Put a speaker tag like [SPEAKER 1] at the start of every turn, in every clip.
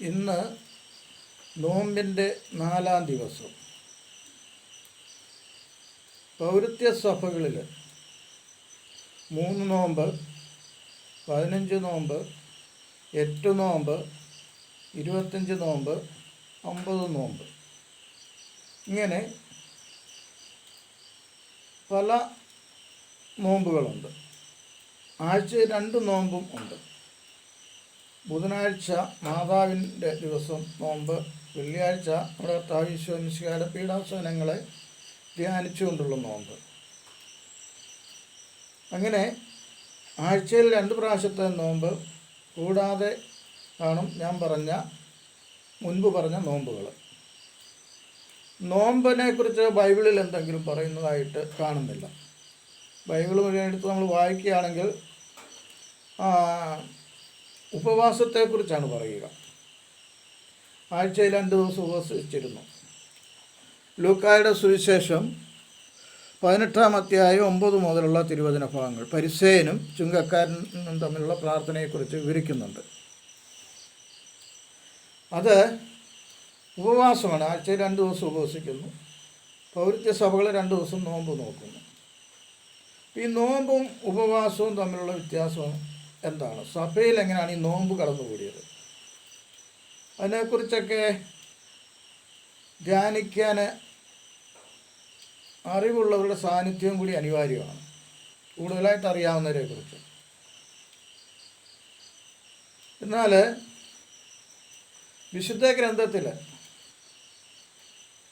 [SPEAKER 1] ഇന്ന് നോമ്പിന്റെ നാലാം ദിവസം. പൗരത്യ സഭകളിൽ മൂന്ന് നോമ്പ് പതിനഞ്ച് നോമ്പ് എട്ട് നോമ്പ് ഇരുപത്തഞ്ച് നോമ്പ് അമ്പത് നോമ്പ്. ഇങ്ങനെ പല നോമ്പുകളുണ്ട്. ആഴ്ചയിൽ രണ്ട് നോമ്പും ഉണ്ട്. ബുധനാഴ്ച മാതാവിന്റെ ദിവസം നോമ്പ്. വെള്ളിയാഴ്ച നമ്മുടെ കർത്താവിശ്വമിശിയുടെ പീഡാസനങ്ങളെ ധ്യാനിച്ചുകൊണ്ടുള്ള നോമ്പ്. അങ്ങനെ ആഴ്ചയിൽ രണ്ട് പ്രാവശ്യത്തെ നോമ്പ് കൂടാതെ കാണും ഞാൻ പറഞ്ഞ മുൻപ് പറഞ്ഞ നോമ്പുകൾ നോമ്പിനെ കുറിച്ച് ബൈബിളിൽ എന്തെങ്കിലും പറയുന്നതായിട്ട് കാണുന്നില്ല. ബൈബിൾ മുഴുവൻ എടുത്ത് നമ്മൾ വായിക്കുകയാണെങ്കിൽ ഉപവാസത്തെക്കുറിച്ചാണ് പറയുക. ആഴ്ചയിൽ രണ്ട് ദിവസം ഉപവസിച്ചിരുന്നു. ലൂക്കായുടെ സുവിശേഷം പതിനെട്ടാം അധ്യായം ഒമ്പത് മുതലുള്ള തിരുവചന ഭാഗങ്ങൾ. പരിസേനും ചുങ്കക്കാരനും തമ്മിലുള്ള പ്രാർത്ഥനയെക്കുറിച്ച് വിവരിക്കുന്നുണ്ട്. അത് ഉപവാസമാണ്. ആഴ്ചയിൽ രണ്ട് ദിവസം ഉപവസിക്കുന്നു. പൗരത്യ സഭകൾ രണ്ട് ദിവസം നോമ്പ് നോക്കുന്നു. ഈ നോമ്പും ഉപവാസവും തമ്മിലുള്ള വ്യത്യാസം എന്താണ്? സഭയിൽ എങ്ങനെയാണ് ഈ നോമ്പ് കടന്നുകൂടിയത്? അതിനെക്കുറിച്ചൊക്കെ ധ്യാനിക്കാൻ അറിവുള്ളവരുടെ സാന്നിധ്യവും കൂടി അനിവാര്യമാണ്. കൂടുതലായിട്ട് അറിയാവുന്നവരെ കുറിച്ച് എന്നാൽ വിശുദ്ധ ഗ്രന്ഥത്തിൽ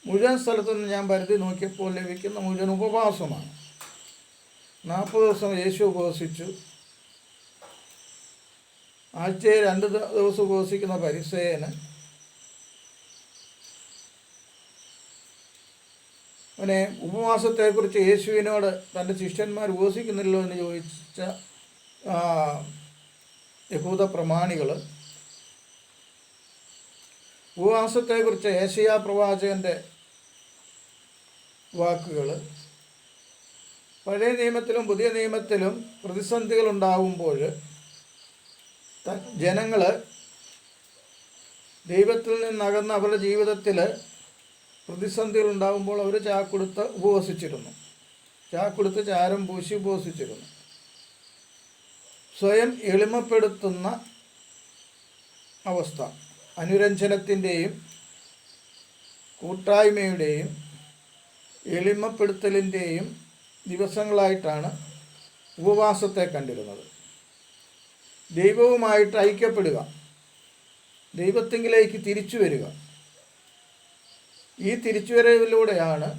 [SPEAKER 1] മുഴുവൻ സ്ഥലത്തു നിന്ന് ഞാൻ പരിധി നോക്കിയപ്പോൾ ലഭിക്കുന്ന മുഴുവൻ ഉപവാസമാണ്. നാൽപ്പത് ദിവസം യേശു ഉപവസിച്ചു. ആഴ്ചയിൽ രണ്ട് ദിവസം ഉപവസിക്കുന്ന പരിസേന അവനെ ഉപവാസത്തെക്കുറിച്ച് യേശുവിനോട് തന്റെ ശിഷ്യന്മാർ ഉപവസിക്കുന്നില്ലോ എന്ന് ചോദിച്ച യഹൂദ പ്രമാണികൾ ഉപവാസത്തെക്കുറിച്ച് ഏഷ്യ പ്രവാചകന്റെ വാക്കുകൾ പഴയ നിയമത്തിലും പുതിയ നിയമത്തിലും പ്രതിസന്ധികൾ ഉണ്ടാകുമ്പോൾ ജനങ്ങൾ ദൈവത്തിൽ നിന്നകന്ന് അവരുടെ ജീവിതത്തിൽ പ്രതിസന്ധികൾ ഉണ്ടാകുമ്പോൾ അവർ ചാക്കുടുത്ത് ഉപവസിച്ചിരുന്നു. ചാക്കുടുത്ത് ചാരം പൂശി ഉപവസിച്ചിരുന്നു. സ്വയം എളിമപ്പെടുത്തുന്ന അവസ്ഥ. അനുരഞ്ജനത്തിന്റെയും കൂട്ടായ്മയുടെയും എളിമപ്പെടുത്തലിന്റെയും ദിവസങ്ങളായിട്ടാണ് ഉപവാസത്തെ കണ്ടിരുന്നത്. ദൈവവുമായിട്ട് ഐക്യപ്പെടുക. ദൈവത്തെങ്കിലേക്ക് തിരിച്ചു വരിക. ഈ തിരിച്ചുവരവിലൂടെയാണ്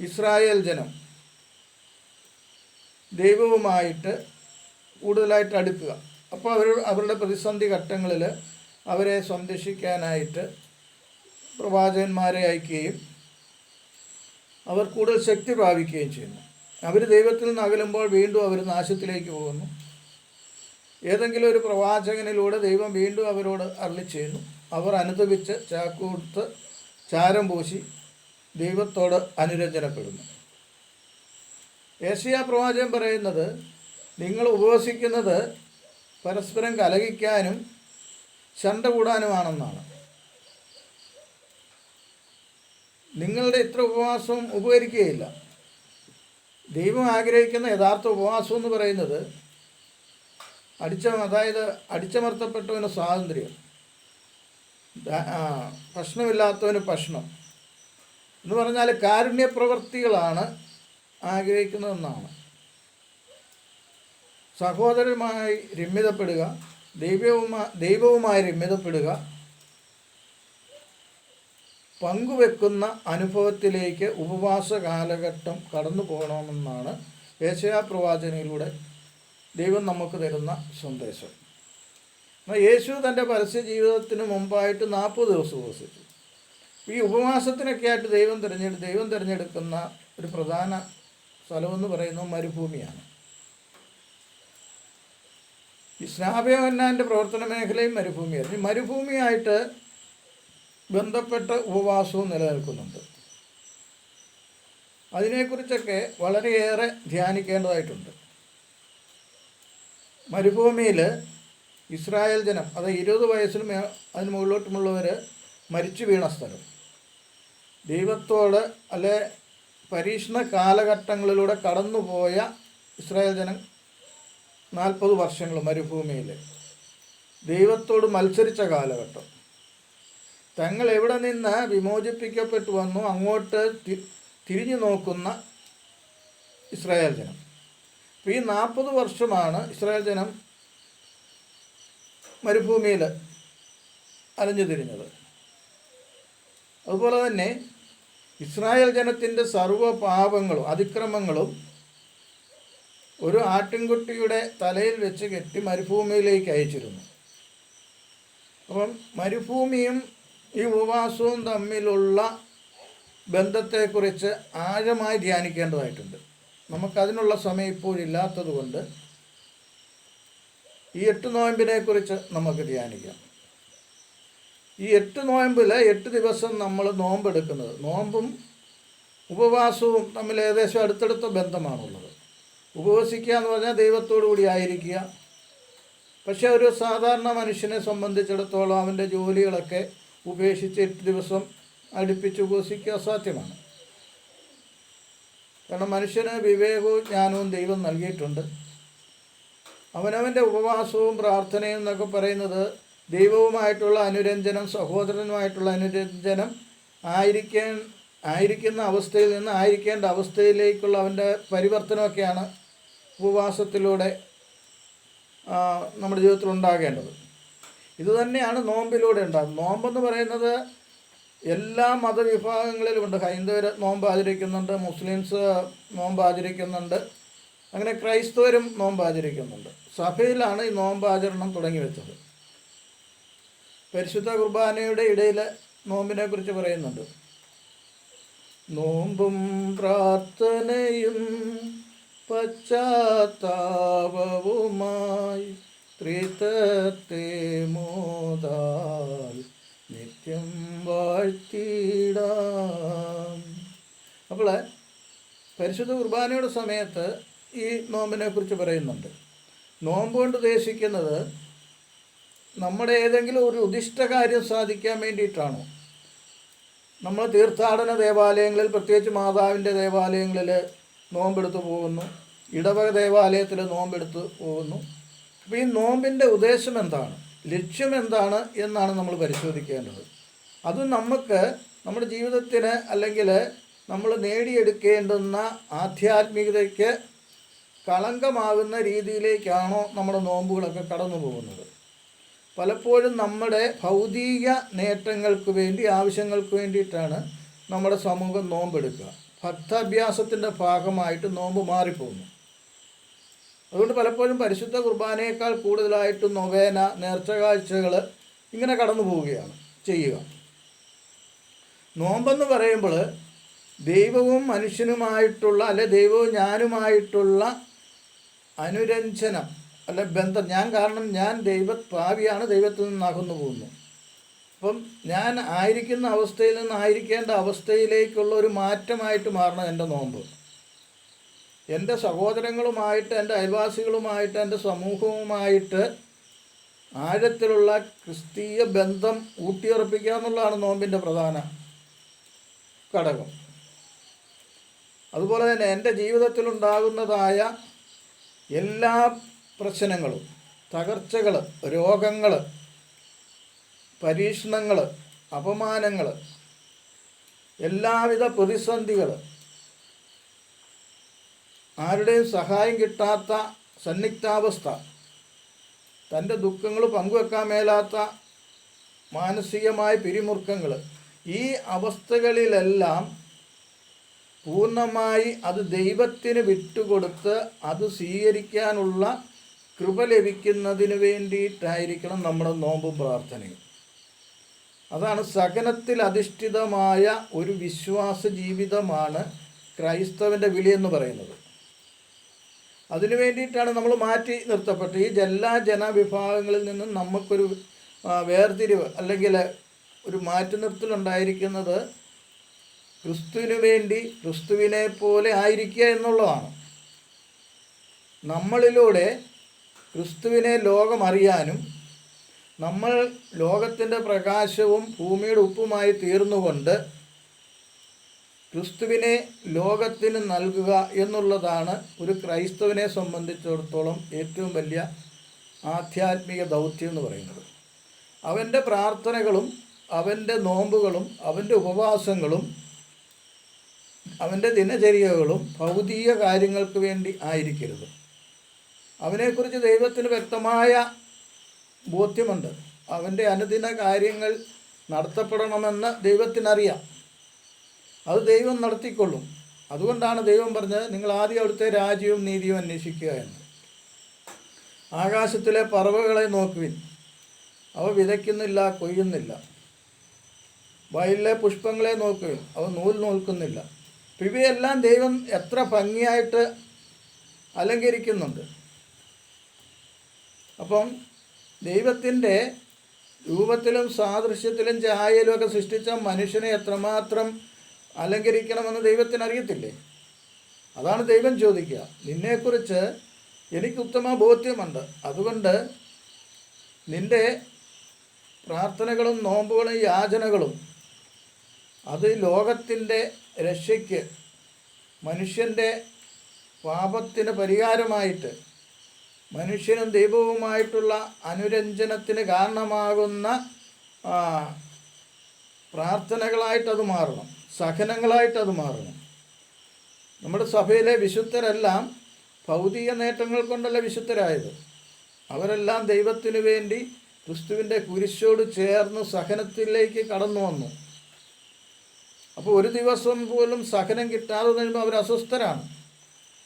[SPEAKER 1] ഇസ്രായേൽ ജനം ദൈവവുമായിട്ട് കൂടുതലായിട്ട് അടുക്കുക. അപ്പോൾ അവർ അവരുടെ പ്രതിസന്ധി ഘട്ടങ്ങളിൽ അവരെ സംരക്ഷിക്കാനായിട്ട് പ്രവാചകന്മാരെ അയക്കുകയും അവർ കൂടുതൽ ശക്തി പ്രാപിക്കുകയും ചെയ്യുന്നു. അവർ ദൈവത്തിൽ നിന്ന് അകലുമ്പോൾ വീണ്ടും അവർ നാശത്തിലേക്ക് പോകുന്നു. ഏതെങ്കിലും ഒരു പ്രവാചകനിലൂടെ ദൈവം വീണ്ടും അവരോട് അരളി ചെയ്യുന്നു. അവർ അനുദപിച്ച് ചാക്കൂടുത്ത് ചാരം പൂശി ദൈവത്തോട് അനുരഞ്ജനപ്പെടുന്നു. ഏഷ്യ പ്രവാചകൻ പറയുന്നത് നിങ്ങൾ ഉപവസിക്കുന്നത് പരസ്പരം കലഹിക്കാനും ശണ്ട കൂടാനുമാണെന്നാണ്. നിങ്ങളുടെ ഇത്ര ഉപവാസവും ഉപകരിക്കുകയില്ല. ദൈവം ആഗ്രഹിക്കുന്ന യഥാർത്ഥ ഉപവാസം എന്ന് പറയുന്നത് അടിച്ച അതായത് അടിച്ചമർത്തപ്പെട്ടവന് സ്വാതന്ത്ര്യം. ഭക്ഷണമില്ലാത്തവന് ഭക്ഷണം. എന്ന് പറഞ്ഞാൽ കാരുണ്യ പ്രവൃത്തികളാണ് ആഗ്രഹിക്കുന്നതെന്നാണ്. സഹോദരമായി രമ്യതപ്പെടുക ദൈവവുമായി ദൈവവുമായി രമ്യതപ്പെടുക പങ്കുവെക്കുന്ന അനുഭവത്തിലേക്ക് ഉപവാസ കാലഘട്ടം കടന്നു പോകണമെന്നാണ് ഏശയാ പ്രവാചനയിലൂടെ ദൈവം നമുക്ക് തരുന്ന സന്ദേശം. എന്നാൽ യേശു തന്റെ പരസ്യ ജീവിതത്തിന് മുമ്പായിട്ട് നാൽപ്പത് ദിവസം ഉപസിച്ചു ഈ ഉപവാസത്തിനൊക്കെ ആയിട്ട് ദൈവം തിരഞ്ഞെടു ദൈവം തിരഞ്ഞെടുക്കുന്ന ഒരു പ്രധാന സ്ഥലമെന്ന് പറയുന്നത് മരുഭൂമിയാണ്. ഈ സ്നാപയോന്നാന്റെ പ്രവർത്തന മേഖലയും മരുഭൂമിയായിരുന്നു. ഈ മരുഭൂമിയായിട്ട് ബന്ധപ്പെട്ട ഉപവാസവും നിലനിൽക്കുന്നുണ്ട്. അതിനെക്കുറിച്ചൊക്കെ വളരെയേറെ ധ്യാനിക്കേണ്ടതായിട്ടുണ്ട്. മരുഭൂമിയിൽ ഇസ്രായേൽ ജനം അത് ഇരുപത് വയസ്സിന് അതിന് മുകളിലോട്ടുമുള്ളവർ മരിച്ചു വീണ സ്ഥലം. ദൈവത്തോട് അല്ലെ പരീക്ഷണ കാലഘട്ടങ്ങളിലൂടെ കടന്നുപോയ ഇസ്രായേൽ ജനം നാൽപ്പത് വർഷങ്ങൾ മരുഭൂമിയിൽ. ദൈവത്തോട് മത്സരിച്ച കാലഘട്ടം. തങ്ങൾ എവിടെ നിന്ന് വിമോചിപ്പിക്കപ്പെട്ടു വന്നു അങ്ങോട്ട് തിരിഞ്ഞു നോക്കുന്ന ഇസ്രായേൽ ജനം. ഈ നാൽപ്പത് വർഷമാണ് ഇസ്രായേൽ ജനം മരുഭൂമിയിൽ അലഞ്ഞു തിരിഞ്ഞത്. അതുപോലെ തന്നെ ഇസ്രായേൽ ജനത്തിന്റെ സർവ പാപങ്ങളും അതിക്രമങ്ങളും ഒരു ആട്ടിൻകുട്ടിയുടെ തലയിൽ വെച്ച് കെട്ടി മരുഭൂമിയിലേക്ക് അയച്ചിരുന്നു. അപ്പം മരുഭൂമിയും ഈ ഉപവാസവും തമ്മിലുള്ള ബന്ധത്തെക്കുറിച്ച് ആഴമായി ധ്യാനിക്കേണ്ടതായിട്ടുണ്ട്. നമുക്കതിനുള്ള സമയം ഇപ്പോഴില്ലാത്തത് കൊണ്ട് ഈ എട്ട് നോയമ്പിനെ കുറിച്ച് നമുക്ക് ധ്യാനിക്കാം. ഈ എട്ട് നോയമ്പിൽ എട്ട് ദിവസം നമ്മൾ നോമ്പെടുക്കുന്നത്. നോമ്പും ഉപവാസവും തമ്മിൽ ഏകദേശം അടുത്തടുത്ത ബന്ധമാണുള്ളത്. ഉപവസിക്കുക എന്ന് പറഞ്ഞാൽ ദൈവത്തോടു കൂടി ആയിരിക്കുക. പക്ഷേ ഒരു സാധാരണ മനുഷ്യനെ സംബന്ധിച്ചിടത്തോളം അവന്റെ ജോലികളൊക്കെ ഉപേക്ഷിച്ച് എട്ട് ദിവസം അടുപ്പിച്ച് ഉപവസിക്കുക അസാധ്യമാണ്. കാരണം മനുഷ്യന് വിവേകവും ജ്ഞാനവും ദൈവം നൽകിയിട്ടുണ്ട്. അവനവന്റെ ഉപവാസവും പ്രാർത്ഥനയും എന്നൊക്കെ പറയുന്നത് ദൈവവുമായിട്ടുള്ള അനുരഞ്ജനം സഹോദരനുമായിട്ടുള്ള അനുരഞ്ജനം ആയിരിക്കാൻ ആയിരിക്കുന്ന അവസ്ഥയിൽ നിന്ന് ആയിരിക്കേണ്ട അവസ്ഥയിലേക്കുള്ള അവന്റെ പരിവർത്തനമൊക്കെയാണ് ഉപവാസത്തിലൂടെ നമ്മുടെ ജീവിതത്തിൽ ഉണ്ടാകേണ്ടത്. ഇതുതന്നെയാണ് നോമ്പിലൂടെ ഉണ്ടാകുന്നത്. നോമ്പെന്ന് പറയുന്നത് എല്ലാ മതവിഭാഗങ്ങളിലും ഉണ്ട് ഹൈന്ദവർ നോമ്പ് ആചരിക്കുന്നുണ്ട് മുസ്ലിംസ് നോമ്പ് ആചരിക്കുന്നുണ്ട് അങ്ങനെ ക്രൈസ്തവരും നോമ്പ് ആചരിക്കുന്നുണ്ട് സഭയിലാണ് ഈ നോമ്പ് ആചരണം തുടങ്ങി വെച്ചത്. പരിശുദ്ധ കുർബാനയുടെ ഇടയിൽ നോമ്പിനെ കുറിച്ച് പറയുന്നുണ്ട്. നോമ്പും പ്രാർത്ഥനയും പശ്ചാത്താപവുമായി ത്രിതത്തെ മോദാൽ നിത്യം വാഴ്ത്തിടാം. അപ്പോൾ പരിശുദ്ധ കുർബാനയുടെ സമയത്ത് ഈ നോമ്പിനെ കുറിച്ച് പറയുന്നുണ്ട്. നോമ്പ് കൊണ്ട് ഉദ്ദേശിക്കുന്നത് നമ്മുടെ ഏതെങ്കിലും ഒരു ഉദിഷ്ട കാര്യം സാധിക്കാൻ വേണ്ടിയിട്ടാണോ? നമ്മൾ തീർത്ഥാടന ദേവാലയങ്ങളിൽ പ്രത്യേകിച്ച് മാതാവിന്റെ ദേവാലയങ്ങളിൽ നോമ്പെടുത്ത് പോകുന്നു ഇടവക ദേവാലയത്തിൽ നോമ്പെടുത്ത് പോകുന്നു. അപ്പോൾ ഈ നോമ്പിന്റെ ഉദ്ദേശം എന്താണ്? ലക്ഷ്യം എന്താണ് എന്നാണ് നമ്മൾ പരിശോധിക്കേണ്ടത്. അത് നമുക്ക് നമ്മുടെ ജീവിതത്തിന് അല്ലെങ്കിൽ നമ്മൾ നേടിയെടുക്കേണ്ടുന്ന ആധ്യാത്മികതയ്ക്ക് കളങ്കമാകുന്ന രീതിയിലേക്കാണോ നമ്മുടെ നോമ്പുകളൊക്കെ കടന്നു പോകുന്നത്. പലപ്പോഴും നമ്മുടെ ഭൗതിക നേട്ടങ്ങൾക്ക് വേണ്ടി ആവശ്യങ്ങൾക്ക് വേണ്ടിയിട്ടാണ് നമ്മുടെ സമൂഹം നോമ്പെടുക്കുക. ഭക്താഭ്യാസത്തിന്റെ ഭാഗമായിട്ട് നോമ്പ് മാറിപ്പോകുന്നു. അതുകൊണ്ട് പലപ്പോഴും പരിശുദ്ധ കുർബാനയേക്കാൾ കൂടുതലായിട്ട് നൊവേന നേർച്ച കാഴ്ചകൾ ഇങ്ങനെ കടന്നു പോവുകയാണ് ചെയ്യുക. നോമ്പെന്ന് പറയുമ്പോൾ ദൈവവും മനുഷ്യനുമായിട്ടുള്ള അല്ലെ ദൈവവും ഞാനുമായിട്ടുള്ള അനുരഞ്ജനം അല്ലെ ബന്ധം. ഞാൻ കാരണം ഞാൻ ദൈവ ഭാവിയാണ് ദൈവത്തിൽ നിന്നാകുന്നു പോകുന്നു അപ്പം ഞാൻ ആയിരിക്കുന്ന അവസ്ഥയിൽ നിന്നായിരിക്കേണ്ട അവസ്ഥയിലേക്കുള്ള ഒരു മാറ്റമായിട്ട് മാറണം എന്റെ നോമ്പ്. എന്റെ സഹോദരങ്ങളുമായിട്ട് എന്റെ അയൽവാസികളുമായിട്ട് എന്റെ സമൂഹവുമായിട്ട് ആഴത്തിലുള്ള ക്രിസ്തീയ ബന്ധം ഊട്ടിയുറപ്പിക്കുക എന്നുള്ളതാണ് നോമ്പിന്റെ പ്രധാന ഘടകം. അതുപോലെ തന്നെ എന്റെ ജീവിതത്തിലുണ്ടാകുന്നതായ എല്ലാ പ്രശ്നങ്ങളും തകർച്ചകൾ രോഗങ്ങൾ പരീക്ഷണങ്ങൾ അപമാനങ്ങൾ എല്ലാവിധ പ്രതിസന്ധികൾ ആരുടെയും സഹായം കിട്ടാത്ത സന്നിഗ്ധാവസ്ഥ തന്റെ ദുഃഖങ്ങൾ പങ്കുവെക്കാൻ മേലാത്ത മാനസികമായ പിരിമുറുക്കങ്ങൾ ഈ അവസ്ഥകളിലെല്ലാം പൂർണമായി അത് ദൈവത്തിന് വിട്ടുകൊടുത്ത് അത് സ്വീകരിക്കാനുള്ള കൃപ ലഭിക്കുന്നതിന് വേണ്ടിയിട്ടായിരിക്കണം നമ്മുടെ നോമ്പ് പ്രാർത്ഥനയും. അതാണ് സകനത്തിൽ അധിഷ്ഠിതമായ ഒരു വിശ്വാസ ജീവിതമാണ് ക്രൈസ്തവന്റെ വിളി എന്ന് പറയുന്നത്. അതിനു വേണ്ടിയിട്ടാണ് നമ്മൾ മാറ്റി നിർത്തപ്പെട്ടത്. ഈ എല്ലാ ജനവിഭാഗങ്ങളിൽ നിന്നും നമുക്കൊരു വേർതിരിവ് അല്ലെങ്കിൽ ഒരു മാറ്റി നിർത്തലുണ്ടായിരിക്കുന്നത് ക്രിസ്തുവിന് വേണ്ടി ക്രിസ്തുവിനെ പോലെ ആയിരിക്കുക എന്നുള്ളതാണ്. നമ്മളിലൂടെ ക്രിസ്തുവിനെ ലോകം അറിയാനും നമ്മൾ ലോകത്തിന്റെ പ്രകാശവും ഭൂമിയുടെ ഉപ്പുമായി തീർന്നുകൊണ്ട് ക്രിസ്തുവിനെ ലോകത്തിന് നൽകുക എന്നുള്ളതാണ് ഒരു ക്രൈസ്തവനെ സംബന്ധിച്ചിടത്തോളം ഏറ്റവും വലിയ ആധ്യാത്മിക ദൗത്യം എന്ന് പറയുന്നത്. അവന്റെ പ്രാർത്ഥനകളും അവന്റെ നോമ്പുകളും അവന്റെ ഉപവാസങ്ങളും അവന്റെ ദിനചര്യകളും ഭൗതിക കാര്യങ്ങൾക്ക് വേണ്ടി ആയിരിക്കരുത്. അവനെക്കുറിച്ച് ദൈവത്തിന് വ്യക്തമായ ബോധ്യമുണ്ട്. അവന്റെ അനുദിന കാര്യങ്ങൾ നടത്തപ്പെടണമെന്ന് ദൈവത്തിനറിയാം. അത് ദൈവം നടത്തിക്കൊള്ളും. അതുകൊണ്ടാണ് ദൈവം പറഞ്ഞത് നിങ്ങൾ ആദ്യം അവിടുത്തെ രാജ്യവും നീതിയും അന്വേഷിക്കുക എന്ന്. ആകാശത്തിലെ പറവകളെ നോക്കുവിൻ. അവ വിതയ്ക്കുന്നില്ല കൊയ്യുന്നില്ല. വയലിലെ പുഷ്പങ്ങളെ നോക്ക്. അവ നൂൽ നോൽക്കുന്നില്ല. അപ്പം ഇവയെല്ലാം ദൈവം എത്ര ഭംഗിയായിട്ട് അലങ്കരിക്കുന്നുണ്ട്. അപ്പം ദൈവത്തിന്റെ രൂപത്തിലും സാദൃശ്യത്തിലും ചായയിലും ഒക്കെ സൃഷ്ടിച്ച മനുഷ്യനെ എത്രമാത്രം അലങ്കരിക്കണമെന്ന് ദൈവത്തിന് അറിയത്തില്ലേ അതാണ് ദൈവം ചോദിക്കുക. നിന്നെക്കുറിച്ച് എനിക്ക് ഉത്തമ ബോധ്യമുണ്ട്. അതുകൊണ്ട് നിന്റെ പ്രാർത്ഥനകളും നോമ്പുകളും യാചനകളും അത് ലോകത്തിന്റെ രക്ഷയ്ക്ക് മനുഷ്യന്റെ പാപത്തിന് പരിഹാരമായിട്ട് മനുഷ്യനും ദൈവവുമായിട്ടുള്ള അനുരഞ്ജനത്തിന് കാരണമാകുന്ന പ്രാർത്ഥനകളായിട്ടത് മാറണം സഹനങ്ങളായിട്ടത് മാറണം. നമ്മുടെ സഭയിലെ വിശുദ്ധരെല്ലാം ഭൗതിക നേട്ടങ്ങൾ കൊണ്ടല്ല വിശുദ്ധരായത്. അവരെല്ലാം ദൈവത്തിനു വേണ്ടി ക്രിസ്തുവിന്റെ കുരിശോട് ചേർന്ന് സഹനത്തിലേക്ക് കടന്നു വന്നു. അപ്പോൾ ഒരു ദിവസം പോലും സഹനം കിട്ടാതെ കഴിയുമ്പോൾ അവർ അസ്വസ്ഥരാണ്.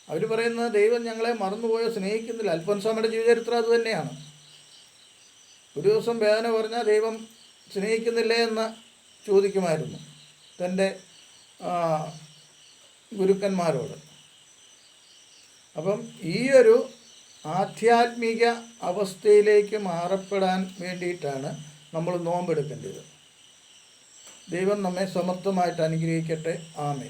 [SPEAKER 1] അവർ പറയുന്നത് ദൈവം ഞങ്ങളെ മറന്നുപോയോ സ്നേഹിക്കുന്നില്ല. അൽഫോൻസാമയുടെ ജീവചരിത്രം അത് തന്നെയാണ്. ഒരു ദിവസം വേദന പറഞ്ഞാൽ ദൈവം സ്നേഹിക്കുന്നില്ലേ എന്ന് ചോദിക്കുമായിരുന്നു തന്റെ ഗുരുക്കന്മാരോട്. അപ്പം ഈ ഒരു ആധ്യാത്മിക അവസ്ഥയിലേക്ക് മാറപ്പെടാൻ വേണ്ടിയിട്ടാണ് നമ്മൾ നോമ്പെടുക്കേണ്ടത്. ദൈവം നമ്മെ സമർത്ഥമായിട്ട് അനുഗ്രഹിക്കട്ടെ. ആമേ